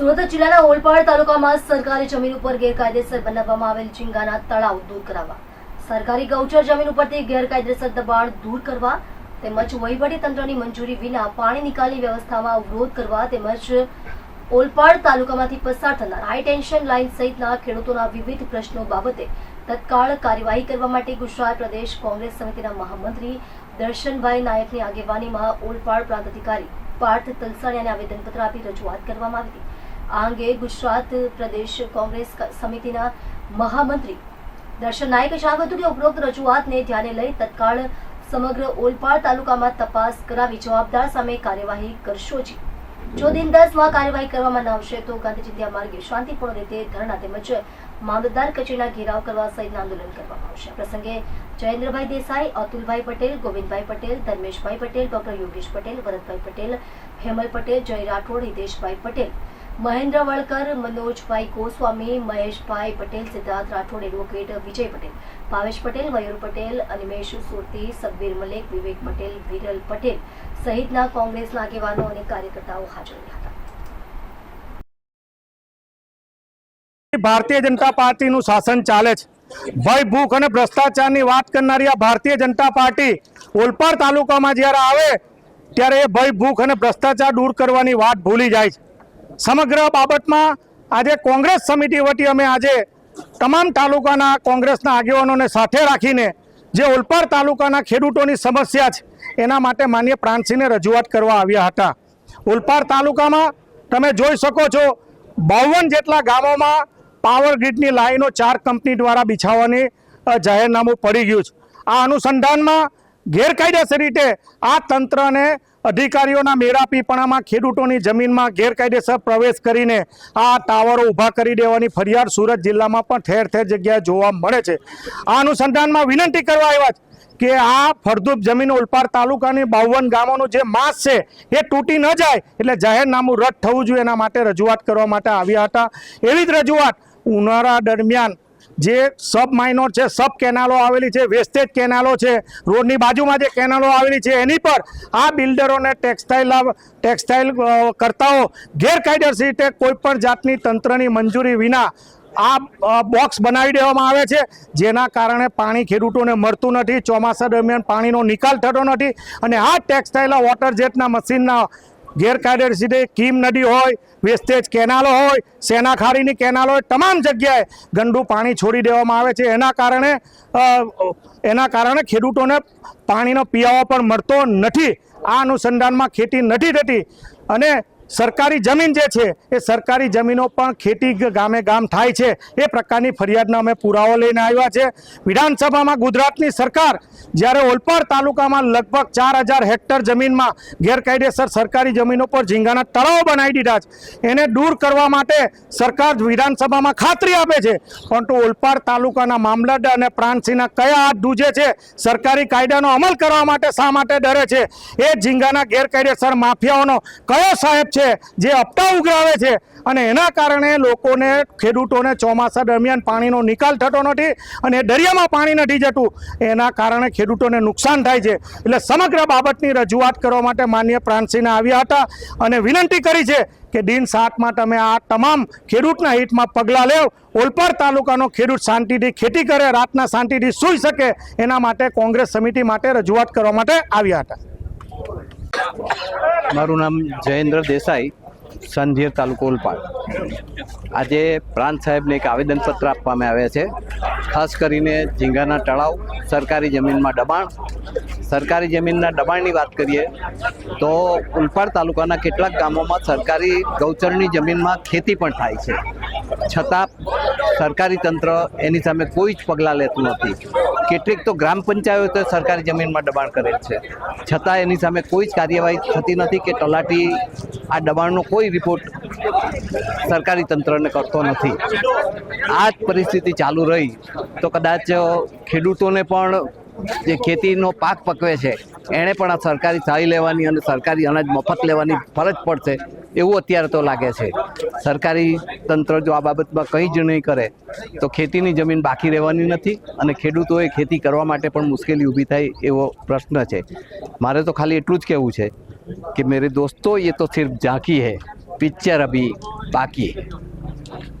સુરત જિલ્લાના ઓલપાડ તાલુકામાં સરકારી જમીન ઉપર ગેરકાયદેસર બનાવવામાં આવેલ ઝીંગાના તળાવ દૂર કરાવવા. સરકારી ગૌચર જમીન ઉપરથી ગેરકાયદેસર દબાણ દૂર કરવા તેમજ તંત્રની મંજૂરી વિના પાણી નિકાલની વ્યવસ્થામાં અવરોધ કરવા તેમજ ઓલપાડ તાલુકામાંથી પસાર થનાર હાઈ ટેન્શન લાઇન સહિતના ખેડૂતોના વિવિધ પ્રશ્નો બાબતે તત્કાળ કાર્યવાહી કરવા માટે ગુજરાત પ્રદેશ કોંગ્રેસ સમિતિના મહામંત્રી દર્શનભાઈ નાયકની આગેવાનીમાં ઓલપાડ પ્રાંત અધિકારી પાર્થ તલસાણીયાને આવેદનપત્ર આપી રજૂઆત કરવામાં આવી હતી. આ અંગે ગુજરાત પ્રદેશ કોંગ્રેસ સમિતિના મહામંત્રી. દર્શન નાયકે જણાવ્યું હતું કે ઉપરોક્ત રજૂઆતને ધ્યાને લઈ તત્કાળ સમગ્ર ઓલપાડ તાલુકામાં તપાસ કરાવી જવાબદાર સામે કાર્યવાહી કરશો જી. જો દિન દસમાં કાર્યવાહી કરવામાં ન આવશે તો ગાંધીજી માર્ગે શાંતિપૂર્ણ રીતે ધરણા તેમજ મામલતદાર કચેરીના ઘેરાવ કરવા સહિતના આંદોલન કરવામાં આવશે. પ્રસંગે જયેન્દ્રભાઈ દેસાઈ, અતુલભાઈ પટેલ, ગોવિંદભાઈ પટેલ, ધર્મેશભાઈ પટેલ, ડોક્ટર યોગેશ પટેલ, ભરતભાઈ પટેલ, હેમલ પટેલ, જય રાઠોડ, હિતેશભાઈ પટેલ. મહેન્દ્ર વળકર, મનોજભાઈ ગોસ્વામી, મહેશભાઈ પટેલ, સિદ્ધાર્થ રાઠોડ, એડવોકેટ વિજય પટેલ, ભાવેશ પટેલ, મયુર પટેલ અનિમેશ સુરતી સબ્બીર મલેક, વિવેક પટેલ, વિરલ પટેલ સહિતના કોંગ્રેસના આગેવાનો અને કાર્યકર્તાઓ હાજર રહ્યા હતા. ભારતીય જનતા પાર્ટીનું શાસન ચાલે છે. ભય, ભૂખ અને ભ્રષ્ટાચારની વાત કરનારી આ ભારતીય જનતા પાર્ટી ઓલપાડ તાલુકામાં જ્યારે આવે, ત્યારે એ ભય, ભૂખ અને ભ્રષ્ટાચાર દૂર કરવાની વાત ભૂલી જાય છે. સમગ્ર બાબતમાં આજે કોંગ્રેસ સમિતિ વતી અમે આજે તમામ તાલુકાના કોંગ્રેસના આગેવાનોને સાથે રાખીને જે ઓલપાડ તાલુકાના ખેડૂતોની સમસ્યા છે, એના માટે માન્ય પ્રાંતસિંહને રજૂઆત કરવા આવ્યા હતા. ઓલપાડ તાલુકામાં તમે જોઈ શકો છો, બાવન જેટલા ગામોમાં પાવર ગ્રીડની લાઈનો ચાર કંપની દ્વારા બિછાવવાની જાહેરનામું પડી ગયું છે. આ અનુસંધાનમાં ગેરકાયદેસર રીતે આ તંત્રને અધિકારીઓના મેળાપીપણામાં ખેડૂતોની જમીનમાં ગેરકાયદેસર પ્રવેશ કરીને આ ટાવરો ઊભા કરી દેવાની ફરિયાદ સુરત જિલ્લામાં પણ ઠેર ઠેર જગ્યાએ જોવા મળે છે. આ અનુસંધાનમાં વિનંતી કરવા આવ્યા કે આ ફળદ્રુપ જમીન ઓલપાડ તાલુકાની બાવન ગામોનું જે માસ છે એ તૂટી ન જાય એટલે જાહેરનામું રદ થવું જોઈએ એના માટે રજૂઆત કરવા માટે આવ્યા હતા. એવી જ રજૂઆત ઉનાળા દરમિયાન જે સબ માઇનોર છે સબ કેનાલો આવેલી છે વેસ્ટેજ કેનાલો છે, રોડની બાજુમાં જે કેનાલો આવેલી છે, એની પર આ બિલ્ડરોને ટેક્સટાઇલ ટેક્સટાઇલ કરતાઓ ગેરકાયદેસર રીતે કોઈપણ જાતની તંત્રની મંજૂરી વિના આ બોક્સ બનાવી દેવામાં આવે છે. જેના કારણે પાણી ખેડૂતોને મળતું નથી, ચોમાસા દરમિયાન પાણીનો નિકાલ થતો નથી અને આ ટેક્સટાઇલ વોટર જેટના મશીનના ગેરકાયદેસર રીતે કીમ નદી હોય વેસ્ટેજ કેનાલો હોય સેનાખારીની કેનાલો હોય, તમામ જગ્યાએ ગંદુ પાણી છોડી દેવામાં આવે છે. એના કારણે એના કારણે ખેડૂતોને પાણીનો પીવાવો પણ મળતો નથી. આ અનુસંધાનમાં ખેતી નથી થતી. અને સરકારી જમીન જે છે, એ સરકારી જમીનો પણ ખેતી ગામે ગામ થાય છે. એ પ્રકારની ફરિયાદનો અમે પુરાવો લઈને આવ્યા છે. વિધાનસભામાં ગુજરાતની સરકાર જ્યારે ઓલપાડ તાલુકામાં લગભગ ચાર હેક્ટર જમીનમાં ગેરકાયદેસર સરકારી જમીનો પર ઝીંગાના તળાવો બનાવી દીધા છે. એને દૂર કરવા માટે સરકાર વિધાનસભામાં ખાતરી આપે છે. પરંતુ ઓલપાડ તાલુકાના મામલતદાર અને પ્રાંતસિંહના કયા હાથ ધૂજે છે, સરકારી કાયદાનો અમલ કરવા માટે શા માટે ડરે છે? એ ઝીંગાના ગેરકાયદેસર માફિયાઓનો કયો સાહેબ છે? જે હપ્તા ઉઘરાવે છે. અને એના કારણે લોકોને, ખેડૂતોને ચોમાસા દરમિયાન પાણીનો નિકાલ થતો નથી અને દરિયામાં પાણી નથી જતું. એના કારણે ખેડૂતોને નુકસાન થાય છે. એટલે સમગ્ર બાબતની રજૂઆત કરવા માટે માન્ય પ્રાંતસિંહને આવ્યા હતા અને વિનંતી કરી છે કે દિન સાતમાં તમે આ તમામ ખેડૂતના હિતમાં પગલાં લેવ. ઓલપાડ તાલુકાનો ખેડૂત શાંતિથી ખેતી કરે, રાતના શાંતિથી સૂઈ શકે. એના માટે કોંગ્રેસ સમિતિ માટે રજૂઆત કરવા માટે આવ્યા હતા. મારું નામ જયેન્દ્ર દેસાઈ, સંધીર તાલુકો ઓલપાડ. આજે પ્રાંત સાહેબને એક આવેદનપત્ર આપવામાં આવ્યા છે. ખાસ કરીને ઝીંગાના તળાવ, સરકારી જમીનમાં દબાણ. સરકારી જમીનના દબાણની વાત કરીએ, તો ઉલપાડ તાલુકાના કેટલાક ગામોમાં સરકારી ગૌચરની જમીનમાં ખેતી પણ થાય છે. છતાં સરકારી તંત્ર એની સામે કોઈ જ પગલાં લેતું નથી. કેટલીક તો ગ્રામ પંચાયતો સરકારી જમીનમાં દબાણ કરેલ છે. છતાં એની સામે કોઈ જ કાર્યવાહી થતી નથી કે તલાટી આ દબાણનો કોઈ રિપોર્ટ સરકારી તંત્રને કરતો નથી. આ જ પરિસ્થિતિ ચાલુ રહી. તો કદાચ ખેડૂતોને પણ જે ખેતીનો પાક પકવે છે, એણે પણ આ સરકારી સહાય લેવાની અને સરકારી અનાજ મફત લેવાની ફરજ પડશે. એવું અત્યારે તો લાગે છે. સરકારી તંત્ર જો આ બાબતમાં કંઈ જ નહીં કરે, તો ખેતીની જમીન બાકી રહેવાની નથી અને ખેડૂતોએ ખેતી કરવા માટે પણ મુશ્કેલી ઊભી થાય એવો પ્રશ્ન છે. મારે તો ખાલી એટલું જ કહેવું છે કે, મેરે દોસ્તો એ તો સિર્ફ ઝાંકી હૈ, પિક્ચર અભી બાકી